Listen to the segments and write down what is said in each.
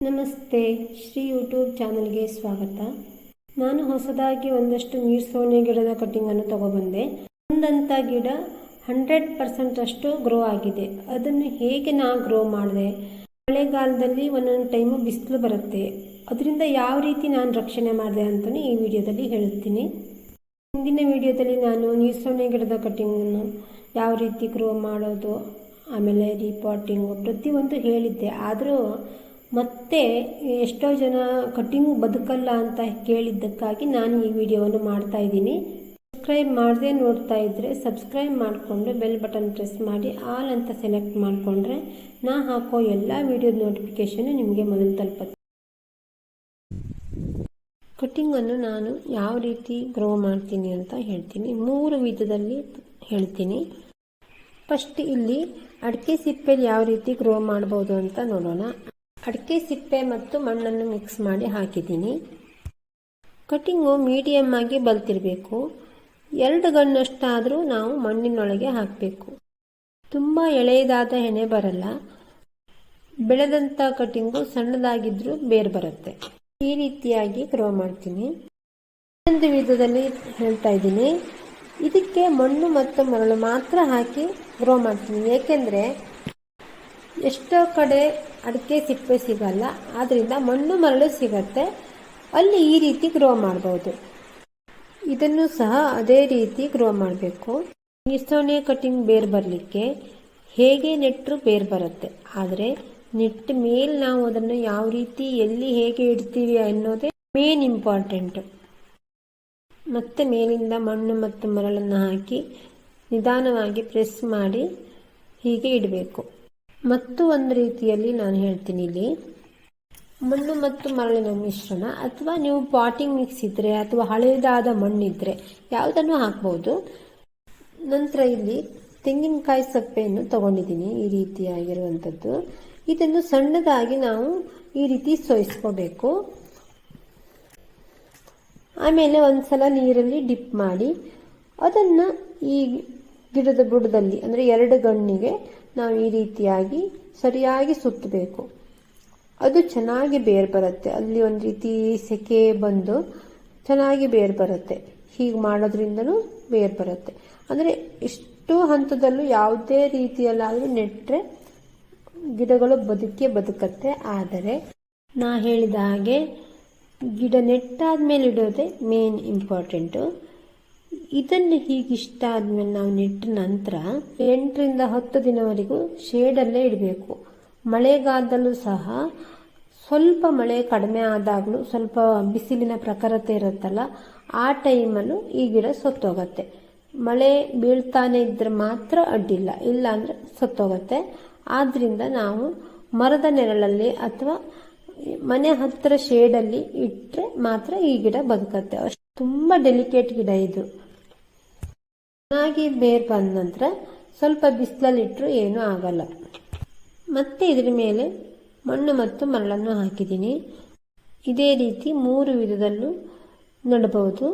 ನಮಸ್ತೆ, ಶ್ರೀ ಯೂಟ್ಯೂಬ್ ಚಾನಲ್ಗೆ ಸ್ವಾಗತ. ನಾನು ಹೊಸದಾಗಿ ಒಂದಷ್ಟು ನೀರು ಸೋನೆ ಗಿಡದ ಕಟ್ಟಿಂಗನ್ನು ತಗೊಬಂದೆ. ಒಂದಂಥ ಗಿಡ ಹಂಡ್ರೆಡ್ ಪರ್ಸೆಂಟ್ ಅಷ್ಟು ಗ್ರೋ ಆಗಿದೆ. ಅದನ್ನು ಹೇಗೆ ನಾನು ಗ್ರೋ ಮಾಡಿದೆ? ಮಳೆಗಾಲದಲ್ಲಿ ಒಂದೊಂದು ಟೈಮು ಬಿಸಿಲು ಬರುತ್ತೆ. ಅದರಿಂದ ಯಾವ ರೀತಿ ನಾನು ರಕ್ಷಣೆ ಮಾಡಿದೆ ಅಂತಲೇ ಈ ವಿಡಿಯೋದಲ್ಲಿ ಹೇಳುತ್ತೀನಿ ಹಿಂದಿನ ವಿಡಿಯೋದಲ್ಲಿ ನಾನು ನೀರು ಸೋನೆ ಗಿಡದ ಕಟ್ಟಿಂಗನ್ನು ಯಾವ ರೀತಿ ಗ್ರೋ ಮಾಡೋದು, ಆಮೇಲೆ ರೀಪಾಟಿಂಗು ಪ್ರತಿಯೊಂದು ಹೇಳಿದ್ದೆ. ಆದರೂ ಮತ್ತೆ ಎಷ್ಟೋ ಜನ ಕಟ್ಟಿಂಗ್ ಬದುಕಲ್ಲ ಅಂತ ಕೇಳಿದ್ದಕ್ಕಾಗಿ ನಾನು ಈ ವಿಡಿಯೋವನ್ನು ಮಾಡ್ತಾ ಇದ್ದೀನಿ. ಸಬ್ಸ್ಕ್ರೈಬ್ ಮಾಡದೆ ನೋಡ್ತಾ ಇದ್ದರೆ ಸಬ್ಸ್ಕ್ರೈಬ್ ಮಾಡಿಕೊಂಡು ಬೆಲ್ ಬಟನ್ ಪ್ರೆಸ್ ಮಾಡಿ, ಆಲ್ ಅಂತ ಸೆಲೆಕ್ಟ್ ಮಾಡಿಕೊಂಡ್ರೆ ನಾ ಹಾಕೋ ಎಲ್ಲ ವಿಡಿಯೋದ ನೋಟಿಫಿಕೇಷನ್ ನಿಮಗೆ ಮೊದಲು ತಲುಪುತ್ತೆ. ಕಟ್ಟಿಂಗನ್ನು ನಾನು ಯಾವ ರೀತಿ ಗ್ರೋ ಮಾಡ್ತೀನಿ ಅಂತ ಹೇಳ್ತೀನಿ. ಮೂರು ವಿಧದಲ್ಲಿ ಹೇಳ್ತೀನಿ. ಫಸ್ಟ್ ಇಲ್ಲಿ ಅಡಿಕೆ ಸಿಪ್ಪೆಲಿ ಯಾವ ರೀತಿ ಗ್ರೋ ಮಾಡ್ಬೋದು ಅಂತ ನೋಡೋಣ. ಅಡಿಕೆ ಸಿಪ್ಪೆ ಮತ್ತು ಮಣ್ಣನ್ನು ಮಿಕ್ಸ್ ಮಾಡಿ ಹಾಕಿದ್ದೀನಿ. ಕಟ್ಟಿಂಗು ಮೀಡಿಯಮ್ ಆಗಿ ಬಲ್ತಿರಬೇಕು. ಎರಡು ಗಣ್ಣಷ್ಟಾದರೂ ನಾವು ಮಣ್ಣಿನೊಳಗೆ ಹಾಕಬೇಕು. ತುಂಬ ಎಳೆಯದಾದ ಎಣೆ ಬರಲ್ಲ. ಬೆಳೆದಂಥ ಕಟ್ಟಿಂಗು ಸಣ್ಣದಾಗಿದ್ದರೂ ಬೇರೆ ಬರುತ್ತೆ. ಈ ರೀತಿಯಾಗಿ ಗ್ರೋ ಮಾಡ್ತೀನಿ. ಇನ್ನೊಂದು ವಿಧದಲ್ಲಿ ಹೇಳ್ತಾ ಇದ್ದೀನಿ. ಇದಕ್ಕೆ ಮಣ್ಣು ಮತ್ತು ಮರಳು ಮಾತ್ರ ಹಾಕಿ ಗ್ರೋ ಮಾಡ್ತೀನಿ. ಏಕೆಂದರೆ ಎಷ್ಟೋ ಕಡೆ ಅಡಿಕೆ ಸಿಪ್ಪೆ ಸಿಗಲ್ಲ. ಆದ್ದರಿಂದ ಮಣ್ಣು ಮರಳು ಸಿಗತ್ತೆ. ಅಲ್ಲಿ ಈ ರೀತಿ ಗ್ರೋ ಮಾಡ್ಬೋದು. ಇದನ್ನು ಸಹ ಅದೇ ರೀತಿ ಗ್ರೋ ಮಾಡಬೇಕು. ನೀರ್ಸೋಣೆ ಕಟಿಂಗ್ ಬೇರ್ ಬರಲಿಕ್ಕೆ ಹೇಗೆ ನೆಟ್ಟರು ಬೇರ್ ಬರುತ್ತೆ. ಆದರೆ ನೆಟ್ ಮೇಲೆ ನಾವು ಅದನ್ನು ಯಾವ ರೀತಿ ಎಲ್ಲಿ ಹೇಗೆ ಇಡ್ತೀವಿ ಅನ್ನೋದೇ ಮೇನ್ ಇಂಪಾರ್ಟೆಂಟ್ ಮತ್ತೆ ಮೇಲಿಂದ ಮಣ್ಣು ಮತ್ತು ಮರಳನ್ನು ಹಾಕಿ ನಿಧಾನವಾಗಿ ಪ್ರೆಸ್ ಮಾಡಿ ಹೀಗೆ ಇಡಬೇಕು. ಮತ್ತು ಒಂದು ರೀತಿಯಲ್ಲಿ ನಾನು ಹೇಳ್ತೀನಿ ಇಲ್ಲಿ. ಮಣ್ಣು ಮತ್ತು ಮರಳಿನ ಮಿಶ್ರಣ ಅಥವಾ ನೀವು ಪಾಟಿಂಗ್ ಮಿಕ್ಸ್ ಇದ್ದರೆ ಅಥವಾ ಹಳೆಯದಾದ ಮಣ್ಣಿದ್ದರೆ ಯಾವುದನ್ನು ಹಾಕ್ಬೋದು. ನಂತರ ಇಲ್ಲಿ ತೆಂಗಿನಕಾಯಿ ಸಪ್ಪೆಯನ್ನು ತಗೊಂಡಿದ್ದೀನಿ ಈ ರೀತಿಯಾಗಿರುವಂಥದ್ದು. ಇದನ್ನು ಸಣ್ಣದಾಗಿ ನಾವು ಈ ರೀತಿ ಸೋಯಿಸ್ಕೋಬೇಕು. ಆಮೇಲೆ ಒಂದ್ಸಲ ನೀರಲ್ಲಿ ಡಿಪ್ ಮಾಡಿ ಅದನ್ನು ಈ ಗಿಡದ ಬುಡದಲ್ಲಿ, ಅಂದರೆ ಎರಡು ಗಣ್ಣಿಗೆ ನಾವು ಈ ರೀತಿಯಾಗಿ ಸರಿಯಾಗಿ ಸುತ್ತಬೇಕು. ಅದು ಚೆನ್ನಾಗಿ ಬೇರ್ ಬರುತ್ತೆ ಅಲ್ಲಿ ಒಂದು ರೀತಿ ಸೆಕೆ ಬಂದು ಚೆನ್ನಾಗಿ ಬೇರ್ ಬರುತ್ತೆ ಹೀಗೆ ಮಾಡೋದ್ರಿಂದನೂ ಬೇರ್ ಬರುತ್ತೆ ಅಂದರೆ ಇಷ್ಟು ಹಂತದಲ್ಲೂ ಯಾವುದೇ ರೀತಿಯಲ್ಲಾದರೂ ನೆಟ್ಟರೆ ಗಿಡಗಳು ಬದುಕೇ ಬದುಕತ್ತೆ. ಆದರೆ ನಾ ಹೇಳಿದ ಹಾಗೆ ಗಿಡ ನೆಟ್ಟಾದ್ಮೇಲೆ ಇಡೋದೇ ಮೇನ್ ಇಂಪಾರ್ಟೆಂಟು ಇದನ್ನು ಹೀಗಿಷ್ಟ ಆದಮೇಲೆ ನಾವು ನೆಟ್ಟ ನಂತರ ಎಂಟರಿಂದ ಹತ್ತು ದಿನವರೆಗೂ ಶೇಡಲ್ಲೇ ಇಡಬೇಕು. ಮಳೆಗಾಲದಲ್ಲೂ ಸಹ ಸ್ವಲ್ಪ ಮಳೆ ಕಡಿಮೆ ಆದಾಗಲೂ ಸ್ವಲ್ಪ ಬಿಸಿಲಿನ ಪ್ರಖರತೆ ಇರುತ್ತಲ್ಲ, ಆ ಟೈಮಲ್ಲೂ ಈ ಗಿಡ ಸತ್ತೋಗತ್ತೆ. ಮಳೆ ಬೀಳ್ತಾನೆ ಇದ್ರೆ ಮಾತ್ರ ಅಡ್ಡಿಲ್ಲ ಇಲ್ಲ ಅಂದರೆ ಸತ್ತೋಗತ್ತೆ. ಆದ್ದರಿಂದ ನಾವು ಮರದ ನೆರಳಲ್ಲಿ ಅಥವಾ ಮನೆ ಹತ್ತಿರ ಶೇಡಲ್ಲಿ ಇಟ್ಟರೆ ಮಾತ್ರ ಈ ಗಿಡ ಬದುಕತ್ತೆ. ಅಷ್ಟು ತುಂಬ ಡೆಲಿಕೇಟ್ ಗಿಡ ಇದು. ಚೆನ್ನಾಗಿ ಬೇರು ಬಂದ ನಂತರ ಸ್ವಲ್ಪ ಬಿಸಿಲಲ್ಲಿಟ್ಟರು ಏನೂ ಆಗಲ್ಲ. ಮತ್ತೆ ಇದರ ಮೇಲೆ ಮಣ್ಣು ಮತ್ತು ಮರಳನ್ನು ಹಾಕಿದ್ದೀನಿ. ಇದೇ ರೀತಿ ಮೂರು ವಿಧದಲ್ಲೂ ನೆಡಬಹುದು.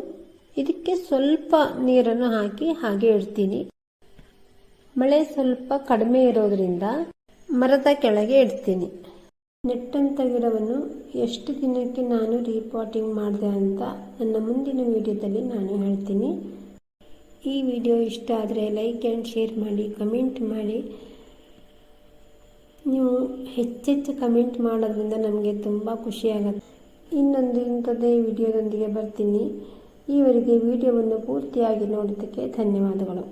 ಇದಕ್ಕೆ ಸ್ವಲ್ಪ ನೀರನ್ನು ಹಾಕಿ ಹಾಗೆ ಇಡ್ತೀನಿ. ಮಳೆ ಸ್ವಲ್ಪ ಕಡಿಮೆ ಇರೋದ್ರಿಂದ ಮರದ ಕೆಳಗೆ ಇಡ್ತೀನಿ. ನೆಟ್ಟಂಥ ಗಿಡವನ್ನು ಎಷ್ಟು ದಿನಕ್ಕೆ ನಾನು ರೀಪಾಟಿಂಗ್ ಮಾಡಿದೆ ಅಂತ ನನ್ನ ಮುಂದಿನ ವಿಡಿಯೋದಲ್ಲಿ ನಾನು ಹೇಳ್ತೀನಿ. ಈ ವಿಡಿಯೋ ಇಷ್ಟ ಆದರೆ ಲೈಕ್ ಆ್ಯಂಡ್ ಶೇರ್ ಮಾಡಿ ಕಮೆಂಟ್ ಮಾಡಿ. ನೀವು ಹೆಚ್ಚೆಚ್ಚು ಕಮೆಂಟ್ ಮಾಡೋದ್ರಿಂದ ನಮಗೆ ತುಂಬ ಖುಷಿಯಾಗತ್ತೆ ಇನ್ನೊಂದು ಇಂಥದ್ದೇ ವಿಡಿಯೋದೊಂದಿಗೆ ಬರ್ತೀನಿ. ಈವರೆಗೆ ವಿಡಿಯೋವನ್ನು ಪೂರ್ತಿಯಾಗಿ ನೋಡಿದ್ದಕ್ಕೆ ಧನ್ಯವಾದಗಳು.